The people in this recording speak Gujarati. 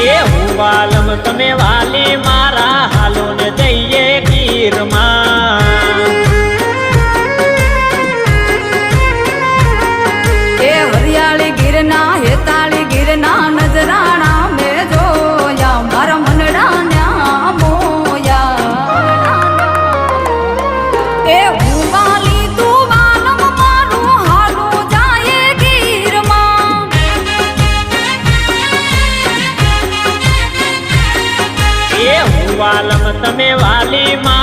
એ હું વાલમ, તમે વાલી મારા હાલો ને જઈએ ગીરમાં. એ હરિયાળી હેતાળી ગીરના, નજરાણા મેં જોયા, મારા મનડાન્યા મોયા. એ હું એ હું વાલમ તમે વાલી મારા